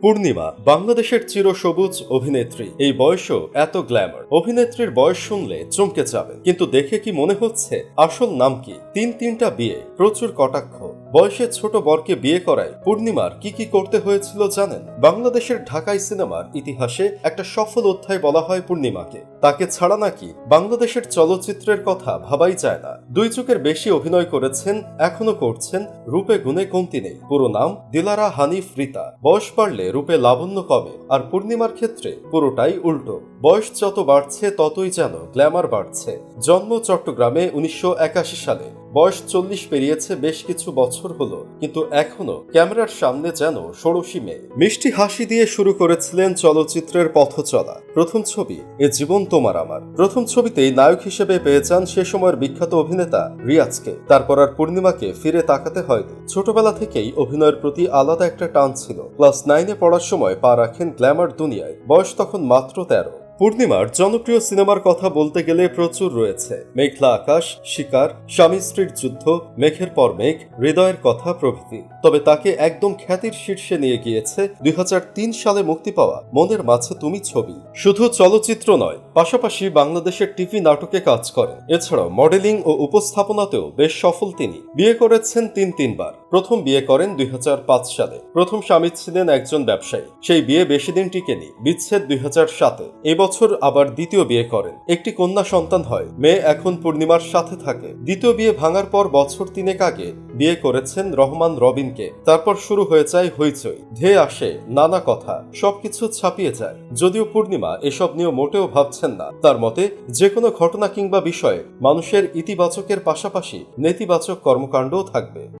পূর্ণিমা, বাংলাদেশের চিরসবুজ অভিনেত্রী। এই বয়সও এত গ্ল্যামার। অভিনেত্রীর বয়স শুনলে চমকে যাবেন। কিন্তু দেখে কি মনে হচ্ছে? আসল নাম কি? তিন তিনটা বিয়ে, প্রচুর কটাক্ষ। বয়সে ছোট বরকে বিয়ে করায় পূর্ণিমার কি কি করতে হয়েছিল জানেন? বাংলাদেশের ঢাকাই সিনেমার ইতিহাসে একটা সফল অধ্যায় বলা হয় পূর্ণিমাকে। তাকে ছাড়া নাকি বাংলাদেশের চলচ্চিত্রের কথা ভাবাই যায় না। দুই যুগের বেশি অভিনয় করেছেন, এখনও করছেন রূপে গুণে কমতি নেই। পুরো নাম দিলারা হানিফ রিতা। বয়স বাড়লে রূপে লাবণ্য কমে, আর পূর্ণিমার ক্ষেত্রে পুরোটাই উল্টো। বয়স যত বাড়ছে, ততই যেন গ্ল্যামার বাড়ছে। জন্ম চট্টগ্রামে উনিশশো একাশি সালে। বয়স চল্লিশ পেরিয়েছে, বেশ কিছু বছর হলো, কিন্তু এখনও ক্যামেরার সামনে যেন ষোড়শী মেয়ে। মিষ্টি হাসি দিয়ে শুরু করেছিলেন চলচ্চিত্রের পথ চলা। প্রথম ছবি, এ জীবন তোমার আমার। প্রথম ছবিতেই নায়ক হিসেবে পেয়ে যান সে সময়ের বিখ্যাত অভিনেতা রিয়াজকে। তারপর আর পূর্ণিমাকে ফিরে তাকাতে হয়নি। ছোটবেলা থেকেই অভিনয়ের প্রতি আলাদা একটা টান ছিল। ক্লাস নাইনে পড়ার সময় পা রাখেন গ্ল্যামার দুনিয়ায়। বয়স তখন মাত্র তেরো। পূর্ণিমার জনপ্রিয় সিনেমার কথা বলতে গেলে প্রচুর রয়েছে। মেঘলা আকাশ, শিকার, স্বামী স্ত্রীর যুদ্ধ, মেঘের পর মেঘ, হৃদয়ের কথা প্রভৃতি। তবে তাকে একদম খ্যাতির শীর্ষে নিয়ে গিয়েছে দুই হাজার তিন সালে মুক্তি পাওয়া মনের মাঝে তুমি ছবি। শুধু চলচ্চিত্র নয়, পাশাপাশি বাংলাদেশের টিভি নাটকে কাজ করেন। এছাড়াও মডেলিং ও উপস্থাপনাতেও বেশ সফল তিনি। বিয়ে করেছেন তিন তিনবার। প্রথম বিয়ে করেন দুই হাজার পাঁচ সালে। প্রথম স্বামী ছিলেন একজন ব্যবসায়ী। সেই বিয়ে বেশি দিন টিকেনি। বিচ্ছেদ দুই হাজার সাতে। এবছর আবার দ্বিতীয় বিয়ে করেন। একটি কন্যা সন্তান হয়। মেয়ে এখন পূর্ণিমার সাথে থাকে। দ্বিতীয় বিয়ে ভাঙার পর বছর তিনেক আগে বিয়ে করেছেন রহমান রবিনকে। তারপর শুরু হয়ে যায় হইচই। ধেয়ে আসে নানা কথা। সবকিছু ছাপিয়ে যায়। যদিও পূর্ণিমা, এসব নিয়ে মোটেও ভাবছেন না। তার মতে যে কোনো ঘটনা কিংবা বিষয়ে মানুষের ইতিবাচকের পাশাপাশি নেতিবাচক কর্মকাণ্ডও থাকবে।